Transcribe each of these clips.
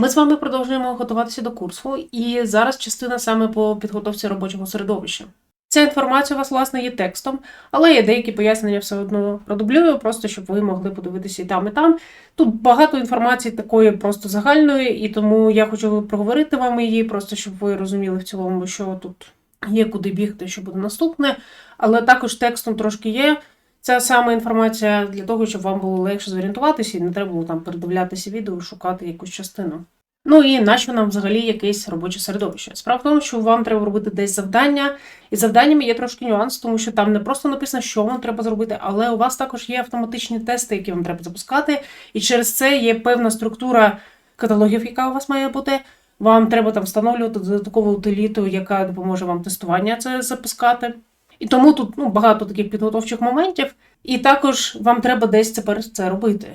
Ми з вами продовжуємо готуватися до курсу, і зараз частина саме по підготовці робочого середовища. Ця інформація у вас, власне, є текстом, але я деякі пояснення все одно продублюю, просто щоб ви могли подивитися і там, і там. Тут багато інформації такої просто загальної, і тому я хочу проговорити вам її, просто щоб ви розуміли в цілому, що тут є куди бігти, що буде наступне. Але також текстом трошки є ця сама інформація для того, щоб вам було легше зорієнтуватися і не треба було там передивлятися відео шукати якусь частину. Ну і нащо нам взагалі якесь робоче середовище? Справа в тому, що вам треба робити десь завдання, і завданнями є трошки нюанс, тому що там не просто написано, що вам треба зробити, але у вас також є автоматичні тести, які вам треба запускати, і через це є певна структура каталогів, яка у вас має бути. Вам треба там встановлювати додаткову утиліту, яка допоможе вам тестування це запускати. І тому тут ну, багато таких підготовчих моментів, і також вам треба десь тепер це робити.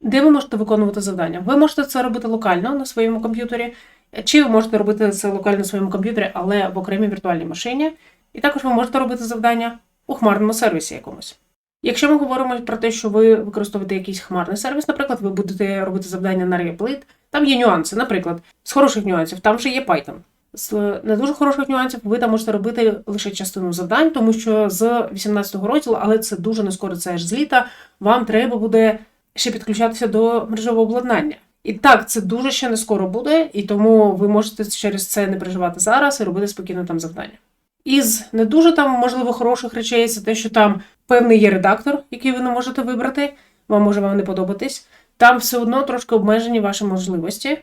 Де ви можете виконувати завдання? Ви можете це робити локально на своєму комп'ютері, чи ви можете робити це локально на своєму комп'ютері, але в окремій віртуальній машині. І також ви можете робити завдання у хмарному сервісі якомусь. Якщо ми говоримо про те, що ви використовуєте якийсь хмарний сервіс, наприклад, ви будете робити завдання на Replit, там є нюанси. Наприклад, з хороших нюансів там вже є Python. З не дуже хороших нюансів ви там можете робити лише частину завдань, тому що з 18-го розділу, але це дуже не скоро, це аж з літа, вам треба буде ще підключатися до мережевого обладнання. І так, це дуже ще не скоро буде, і тому ви можете через це не переживати зараз і робити спокійно там завдання. Із не дуже там, можливо, хороших речей це те, що там певний є редактор, який ви не можете вибрати, вам може вам не подобатись. Там все одно трошки обмежені ваші можливості,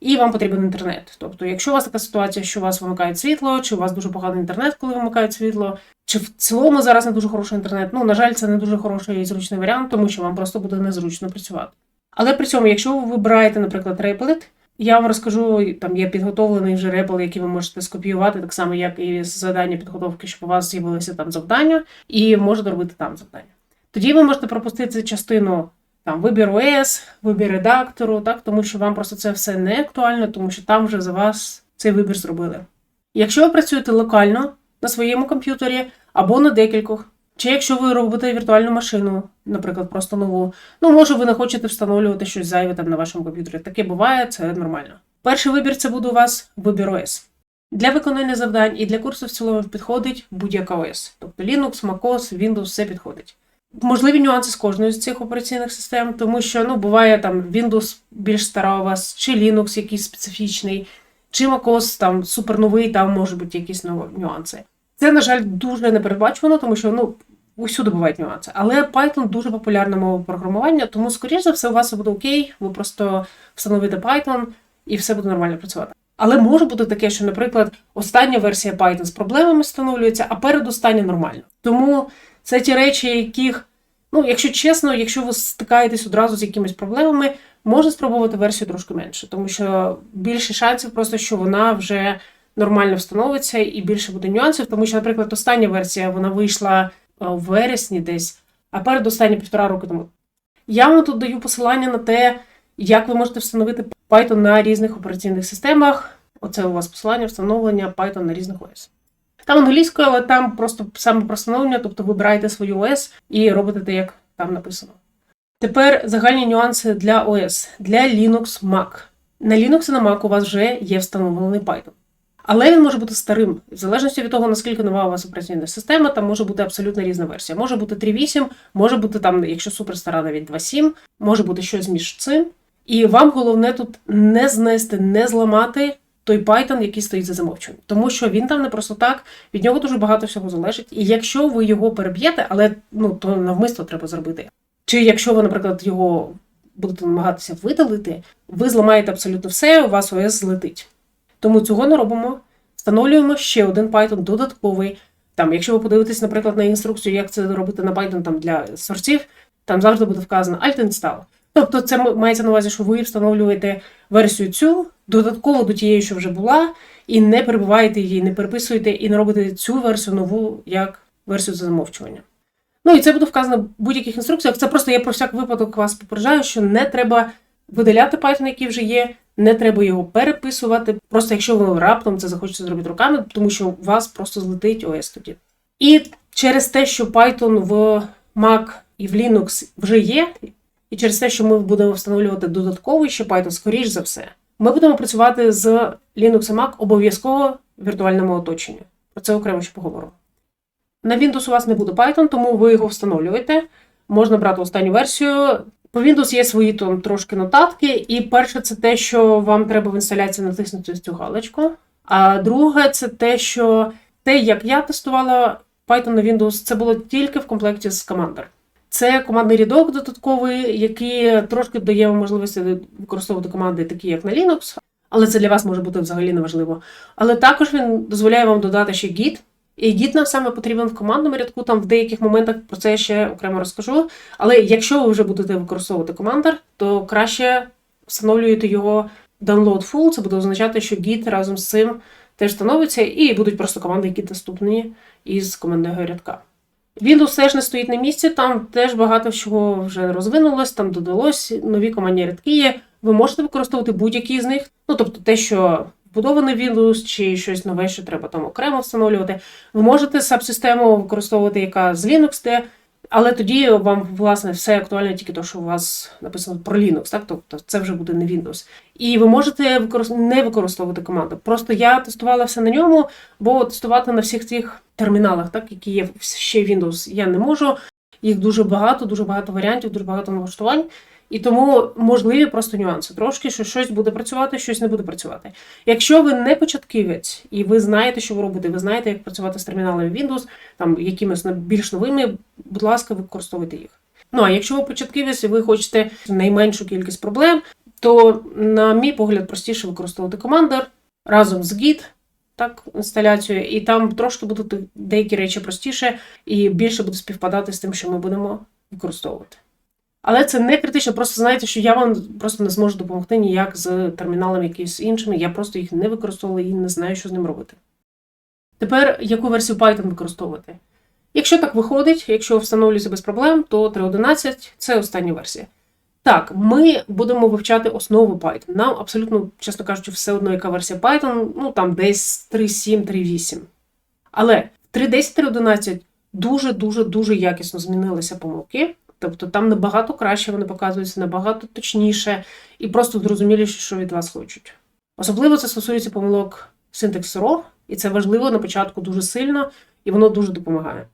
і вам потрібен інтернет. Тобто, якщо у вас така ситуація, що у вас вимикає світло, чи у вас дуже поганий інтернет, коли вимикають світло, чи в цілому зараз не дуже хороший інтернет, ну, на жаль, це не дуже хороший і зручний варіант, тому що вам просто буде незручно працювати. Але при цьому, якщо ви вибираєте, наприклад, Replit, я вам розкажу, там є підготовлений вже репл, який ви можете скопіювати, так само, як і з завдання підготовки, щоб у вас з'явилися там завдання, і можете робити там завдання. Тоді ви можете пропустити частину там вибір ОС, вибір редактору, так, тому що вам просто це все не актуально, тому що там вже за вас цей вибір зробили. Якщо ви працюєте локально на своєму комп'ютері або на декількох, чи якщо ви робите віртуальну машину, наприклад, просто нову, ну може ви не хочете встановлювати щось зайве там на вашому комп'ютері. Таке буває, це нормально. Перший вибір це буде у вас вибір ОС. Для виконання завдань і для курсу в цілому підходить будь-яка ОС. Тобто Linux, MacOS, Windows, все підходить. Можливі нюанси з кожної з цих операційних систем, тому що ну, буває там Windows більш стара у вас, чи Linux якийсь специфічний, чи MacOS там суперновий, там можуть бути якісь нові нюанси. Це, на жаль, дуже непередбачувано, тому що ну, усюди бувають нюанси. Але Python дуже популярна мова програмування, тому, скоріш за все, у вас буде окей, ви просто встановите Python і все буде нормально працювати. Але може бути таке, що, наприклад, остання версія Python з проблемами встановлюється, а передостання нормально. Тому це ті речі, яких, ну, якщо чесно, якщо ви стикаєтесь одразу з якимись проблемами, можна спробувати версію трошки менше, тому що більше шансів, просто що вона вже нормально встановиться і більше буде нюансів, тому що, наприклад, остання версія вона вийшла у вересні десь, а передостання півтора року тому. Я вам тут даю посилання на те, як ви можете встановити Python на різних операційних системах. Оце у вас посилання встановлення Python на різних ОС. Там англійською, але там просто саме про встановлення, тобто вибираєте свою ОС і робите те, як там написано. Тепер загальні нюанси для ОС. Для Linux Mac. На Linux і на Mac у вас вже є встановлений Python. Але він може бути старим, в залежності від того, наскільки нова у вас операційна система, там може бути абсолютно різна версія. Може бути 3.8, може бути там, якщо супер стара, навіть 2.7, може бути щось між цим. І вам головне тут не знести, не зламати той Python, який стоїть за замовчуванням. Тому що він там не просто так, від нього дуже багато всього залежить. І якщо ви його переб'єте, але ну, то навмисно треба зробити. Чи якщо ви, наприклад, його будете намагатися видалити, ви зламаєте абсолютно все, у вас ОС злетить. Тому цього не робимо. Встановлюємо ще один Python додатковий. Там, якщо ви подивитесь, наприклад, на інструкцію, як це робити на Python там, для сорців, там завжди буде вказано Alt-Install. Тобто це мається на увазі, що ви встановлюєте версію цю додатково до тієї, що вже була, і не перебуваєте її, не переписуєте і не робите цю версію нову як версію за замовчування. Ну і це буде вказано в будь-яких інструкціях. Це просто я про всяк випадок вас попереджаю, що не треба видаляти Python, який вже є, не треба його переписувати. Просто якщо ви раптом це захочете зробити руками, тому що у вас просто злетить ОС тоді. І через те, що Python в Mac і в Linux вже є, і через те, що ми будемо встановлювати додатковий ще Python, скоріш за все, Ми будемо працювати з Linux Mac обов'язково в віртуальному оточенні. Про це окремо ще поговоримо. На Windows у вас не буде Python, тому ви його встановлюєте. Можна брати останню версію. По Windows є свої там трошки нотатки. І перше, це те, що вам треба в інсталяції натиснути цю галочку. А друге, це те, що те, як я тестувала Python на Windows, це було тільки в комплекті з Commander. Це командний рядок додатковий, який трошки дає вам можливості використовувати команди, такі як на Linux, але це для вас може бути взагалі неважливо. Але також він дозволяє вам додати ще Git. І Git нам саме потрібен в командному рядку, там в деяких моментах про це ще окремо розкажу. Але якщо ви вже будете використовувати командер, то краще встановлюєте його download full, це буде означати, що Git разом з цим теж становиться, і будуть просто команди, які доступні із командного рядка. Windows теж не стоїть на місці, там теж багато чого вже розвинулось, там додалось нові командні рядки є. Ви можете використовувати будь-які з них, ну тобто те, що вбудований Windows, чи щось нове, що треба там окремо встановлювати. Ви можете сабсистему використовувати, яка з Linux, де, але тоді вам, власне, все актуальне тільки те, що у вас написано про Linux, так? Тобто це вже буде не Windows. І ви можете використ... не використовувати команду. Просто я тестувала все на ньому, бо тестувати на всіх цих терміналах, так, які є ще Windows, я не можу. Їх дуже багато, дуже багато варіантів, дуже багато налаштувань. І тому можливі просто нюанси. Трошки, що щось буде працювати, щось не буде працювати. Якщо ви не початківець і ви знаєте, що ви робите, ви знаєте, як працювати з терміналами Windows, там якимись більш новими, будь ласка, використовуйте їх. Ну а якщо ви початківець і ви хочете найменшу кількість проблем, то, на мій погляд, простіше використовувати командер разом з Git, так, інсталяцію, і там трошки будуть деякі речі простіше і більше буде співпадати з тим, що ми будемо використовувати. Але це не критично, просто знаєте, що я вам просто не зможу допомогти ніяк з терміналами якимись іншими. Я просто їх не використовувала і не знаю, що з ним робити. Тепер яку версію Python використовувати? Якщо так виходить, якщо встановлюється без проблем, то 3.11 це остання версія. Так, ми будемо вивчати основи Python. Нам абсолютно, чесно кажучи, все одно, яка версія Python, ну там десь 3.7, 3.8. Але в 3.10, 3.11 дуже-дуже дуже якісно змінилися помилки. Тобто там набагато краще вони показуються, набагато точніше і просто зрозуміліше, що від вас хочуть. Особливо це стосується помилок синтексу і це важливо на початку дуже сильно, і воно дуже допомагає.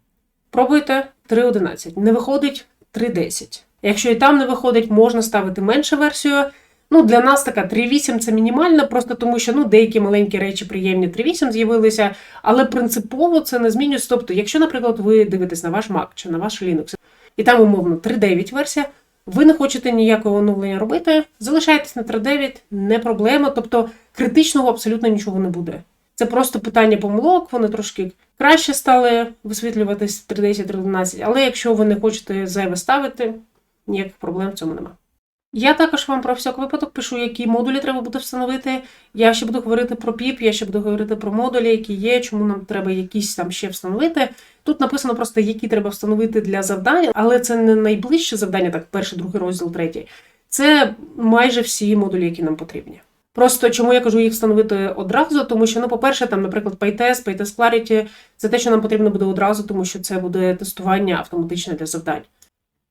Пробуйте 3.11. Не виходить 3.10. Якщо і там не виходить, можна ставити меншу версію. Ну, Для нас така 3.8 це мінімальна, просто тому що ну, деякі маленькі речі приємні 3.8 з'явилися, але принципово це не змінюється. Тобто, якщо, наприклад, ви дивитесь на ваш Mac чи на ваш Linux, і там, умовно, 3.9 версія. Ви не хочете ніякого оновлення робити, залишайтесь на 3.9, не проблема. Тобто критичного абсолютно нічого не буде. Це просто питання помилок, вони трошки краще стали висвітлюватись 3.10, 3.11, але якщо ви не хочете зайве ставити, ніяких проблем в цьому немає. Я також вам про всяк випадок пишу, які модулі треба буде встановити. Я ще буду говорити про PIP, я ще буду говорити про модулі, які є, чому нам треба якісь там ще встановити. Тут написано просто, які треба встановити для завдання, але це не найближче завдання, так, перший, другий розділ, третій. Це майже всі модулі, які нам потрібні. Просто чому я кажу їх встановити одразу, тому що, ну, по-перше, там, наприклад, PyTest, PyTest Clarity, це те, що нам потрібно буде одразу, тому що це буде тестування автоматичне для завдань.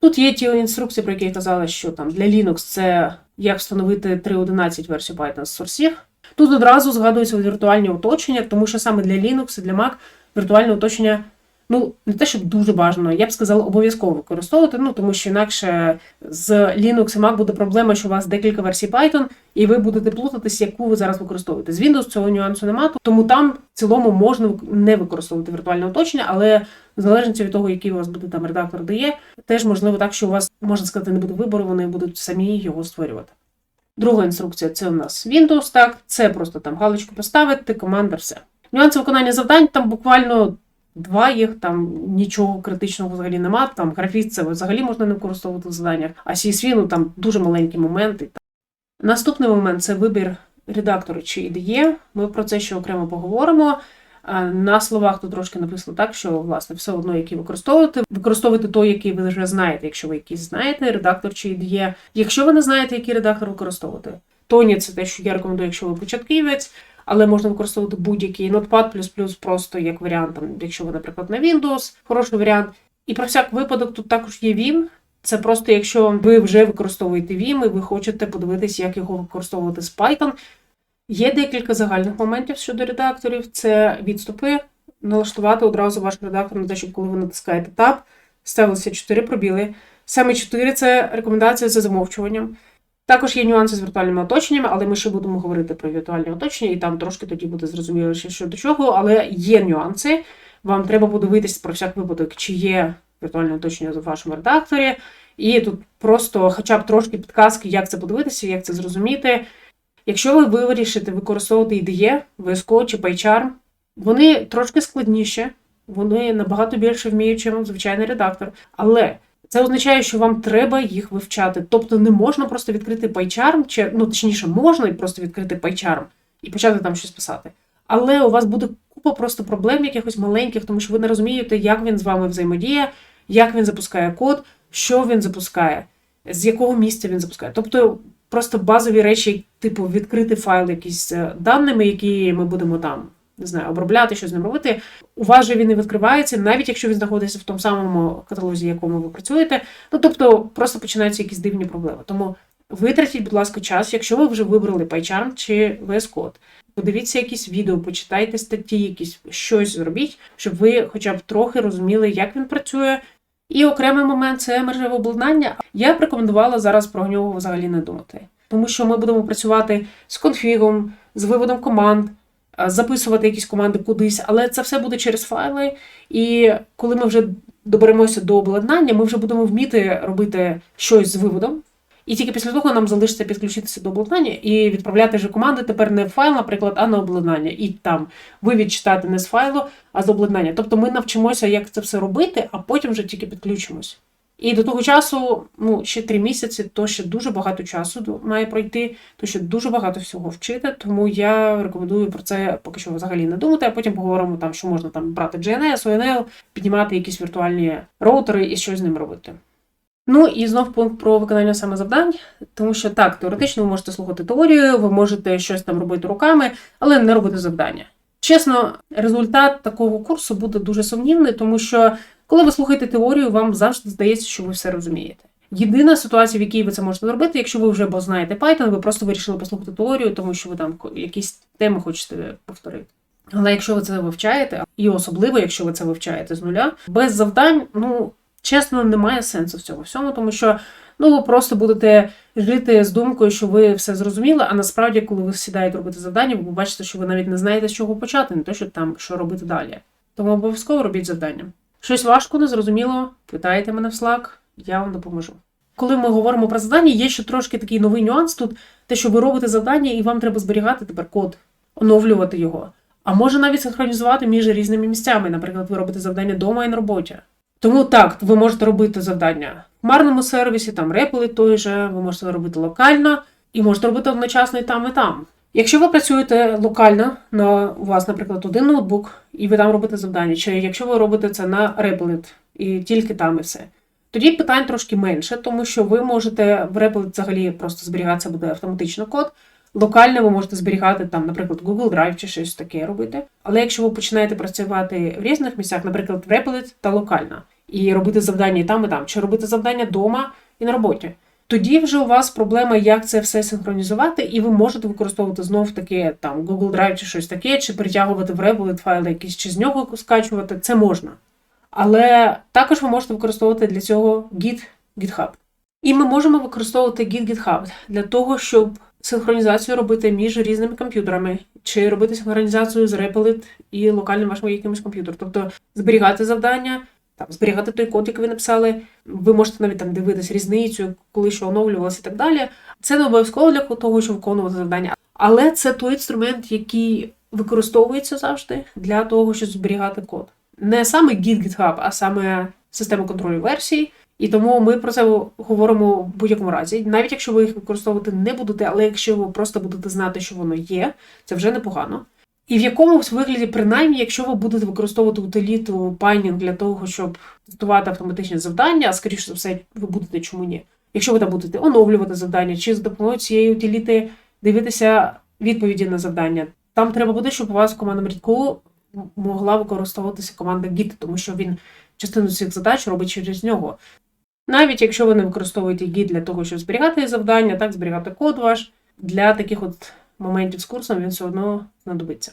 Тут є ті інструкції, про які я казала, що там для Linux це як встановити 3.11 версію Python з сорсів. Тут одразу згадуються віртуальні оточення, тому що саме для Linux і для Mac віртуальне оточення ну, не те, щоб дуже бажано, я б сказала, обов'язково використовувати, ну тому що інакше з Linux і Mac буде проблема, що у вас декілька версій Python, і ви будете плутатись, яку ви зараз використовуєте. З Windows цього нюансу немає, тому там в цілому можна не використовувати віртуальне оточення, але залежності від того, який у вас буде там редактор дає, теж можливо так, що у вас, можна сказати, не буде вибору, вони будуть самі його створювати. Друга інструкція це у нас Windows, так, це просто там галочку поставити, команда, все. Нюанси виконання завдань там буквально Два їх там нічого критичного взагалі нема. Там графіт це взагалі можна не використовувати в заданнях, а CSV, ну там дуже маленькі моменти. Наступний момент це вибір редактора чи IDE. Ми про це ще окремо поговоримо. На словах тут трошки написано так, що власне все одно, який використовувати. Використовуйте той, який ви вже знаєте, якщо ви якийсь знаєте, редактор чи IDE. Якщо ви не знаєте, який редактор використовувати, Тоні це те, що я рекомендую, якщо ви початківець але можна використовувати будь-який Notepad++ просто як варіант, там, якщо ви, наприклад, на Windows, хороший варіант. І про всяк випадок тут також є Vim. Це просто якщо ви вже використовуєте Vim і ви хочете подивитись, як його використовувати з Python. Є декілька загальних моментів щодо редакторів: це відступи, налаштувати одразу ваш редактор на те, щоб коли ви натискаєте Tab, ставилося 4 пробіли. Саме 4 це рекомендація за замовчуванням. Також є нюанси з віртуальними оточеннями, але ми ще будемо говорити про віртуальні оточення, і там трошки тоді буде зрозуміло, що до чого, але є нюанси. Вам треба подивитись про всяк випадок, чи є віртуальне оточення в вашому редакторі. І тут просто хоча б трошки підказки, як це подивитися, як це зрозуміти. Якщо ви вирішите використовувати IDE, VS Code чи PyCharm, вони трошки складніші, вони набагато більше вміють, ніж звичайний редактор. Але це означає, що вам треба їх вивчати. Тобто не можна просто відкрити PyCharm, чи ну точніше, можна просто відкрити PyCharm і почати там щось писати. Але у вас буде купа просто проблем якихось маленьких, тому що ви не розумієте, як він з вами взаємодіє, як він запускає код, що він запускає, з якого місця він запускає. Тобто просто базові речі, типу відкрити файл якісь даними, які ми будемо там. Не знаю, обробляти, що з ним робити. У вас же він не відкривається, навіть якщо він знаходиться в тому самому каталозі, якому ви працюєте. Ну тобто просто починаються якісь дивні проблеми. Тому витратіть, будь ласка, час, якщо ви вже вибрали PyCharm чи VS Code. Подивіться якісь відео, почитайте статті, якісь щось зробіть, щоб ви хоча б трохи розуміли, як він працює. І окремий момент це мережеве обладнання. Я б рекомендувала зараз про нього взагалі не думати, тому що ми будемо працювати з конфігом, з виводом команд, записувати якісь команди кудись, але це все буде через файли. І коли ми вже доберемося до обладнання, ми вже будемо вміти робити щось з виводом. І тільки після того нам залишиться підключитися до обладнання і відправляти вже команди тепер не в файл, наприклад, а на обладнання. І там вивід читати не з файлу, а з обладнання. Тобто ми навчимося, як це все робити, а потім вже тільки підключимось. І до того часу, ну, ще три місяці, то ще дуже багато часу має пройти, то ще дуже багато всього вчити. Тому я рекомендую про це поки що взагалі не думати, а потім поговоримо там, що можна там брати GNS, ONL, піднімати якісь віртуальні роутери і щось з ним робити. Ну і знов пункт про виконання саме завдань, тому що так, теоретично ви можете слухати теорію, ви можете щось там робити руками, але не робити завдання. Чесно, результат такого курсу буде дуже сумнівний, тому що коли ви слухаєте теорію, вам завжди здається, що ви все розумієте. Єдина ситуація, в якій ви це можете зробити, якщо ви вже знаєте Python, ви просто вирішили послухати теорію, тому що ви там якісь теми хочете повторити. Але якщо ви це вивчаєте, і особливо, якщо ви це вивчаєте з нуля, без завдань, ну чесно, немає сенсу в цьому всьому, тому що ну ви просто будете жити з думкою, що ви все зрозуміли. А насправді, коли ви сідаєте робити завдання, ви побачите, що ви навіть не знаєте, з чого почати, не то що там що робити далі. Тому обов'язково робіть завдання. Щось важко, незрозуміло, питайте мене в Slack, я вам допоможу. Коли ми говоримо про завдання, є ще трошки такий новий нюанс тут, те, що ви робите завдання, і вам треба зберігати тепер код, оновлювати його. А може навіть синхронізувати між різними місцями. Наприклад, ви робите завдання вдома і на роботі. Тому так, ви можете робити завдання в хмарному сервісі, там репли той же, ви можете робити локально і можете робити одночасно і там, і там. Якщо ви працюєте локально, на у вас, наприклад, один ноутбук, і ви там робите завдання, чи якщо ви робите це на Replit і тільки там і все, тоді питань трошки менше, тому що ви можете в Replit взагалі просто зберігатися буде автоматично код. Локально ви можете зберігати там, наприклад, Google Drive чи щось таке робити. Але якщо ви починаєте працювати в різних місцях, наприклад, в Replit та локально, і робити завдання і там, і там, чи робити завдання вдома і на роботі. Тоді вже у вас проблема, як це все синхронізувати, і ви можете використовувати знов таки там Google Drive чи щось таке, чи притягувати в Replit файли якісь, чи з нього скачувати. Це можна. Але також ви можете використовувати для цього Git, GitHub. І ми можемо використовувати Git GitHub для того, щоб синхронізацію робити між різними комп'ютерами, чи робити синхронізацію з Replit і локальним вашим якимось комп'ютером. Тобто зберігати завдання, там зберігати той код, який ви написали. Ви можете навіть там дивитись різницю, коли що оновлювалося і так далі. Це не обов'язково для того, щоб виконувати завдання. Але це той інструмент, який використовується завжди для того, щоб зберігати код. Не саме Git GitHub, а саме система контролю версій. І тому ми про це говоримо в будь-якому разі. Навіть якщо ви їх використовувати не будете, але якщо ви просто будете знати, що воно є, це вже непогано. І в якомусь вигляді, принаймні, якщо ви будете використовувати утиліту Pining для того, щоб тестувати автоматичні завдання, а скоріше за все, ви будете чому ні. Якщо ви там будете оновлювати завдання, чи за допомогою цієї утиліти дивитися відповіді на завдання, там треба буде, щоб у вас в командному рядку могла використовуватися команда Git, тому що він частину цих задач робить через нього. Навіть якщо ви не використовуєте гід для того, щоб зберігати завдання, так зберігати код ваш, для таких от моментів з курсом він все одно знадобиться.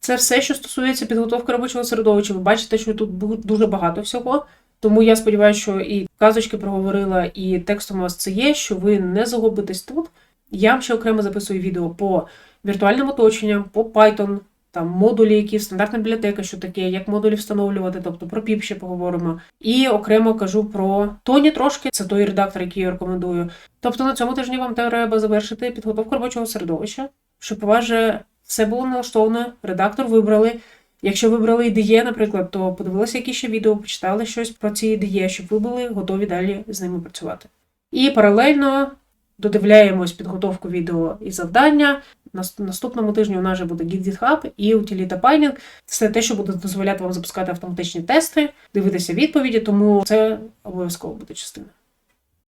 Це все, що стосується підготовки робочого середовища. Ви бачите, що тут дуже багато всього. Тому я сподіваюся, що і казочки проговорила, і текстом у вас це є, що ви не загубитесь тут. Я вам ще окремо записую відео по віртуальним оточенням, по Python, там модулі, які стандартна бібліотека, що таке, як модулі встановлювати, тобто про PIP ще поговоримо. І окремо кажу про Тоні трошки, це той редактор, який я рекомендую. Тобто на цьому тижні вам треба завершити підготовку робочого середовища, щоб у вас же все було налаштовано, редактор вибрали. Якщо вибрали IDE, наприклад, то подивилися які ще відео, почитали щось про ці IDE, щоб ви були готові далі з ними працювати. І паралельно додивляємось підготовку відео і завдання. Нас- Наступному тижні у нас вже буде Git GitHub і Utilita Pining. Це те, що буде дозволяти вам запускати автоматичні тести, дивитися відповіді, тому це обов'язково буде частина.